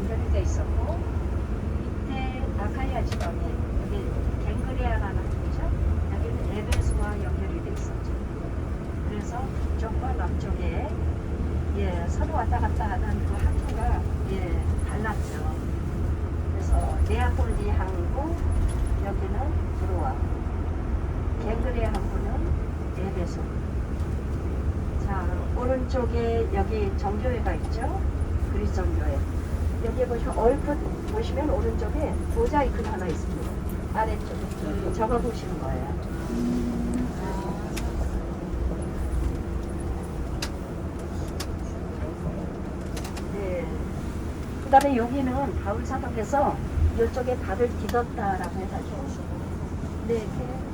연결이 돼 있었고 밑에 아카야 지방에 여기 갱그리아라는 곳이죠. 여기는 에베소와 연결이 돼 있었죠. 그래서 북쪽과 남쪽에 예, 서로 왔다 갔다 하는 그 항구가 예, 달랐죠. 그래서 네아폴리 항구 여기는 브로아 갱그리아 항구는 에베소 자 오른쪽에 여기 정교회가 있죠. 그리스 정교회 여기 보시면 얼핏 보시면 오른쪽에 모자이크 하나 있습니다. 아래쪽에 적어 보시는 거예요. 네. 그 다음에 여기는 바울 사도께서 이쪽에 발을 디뎠다라고 해가지고 네. 이렇게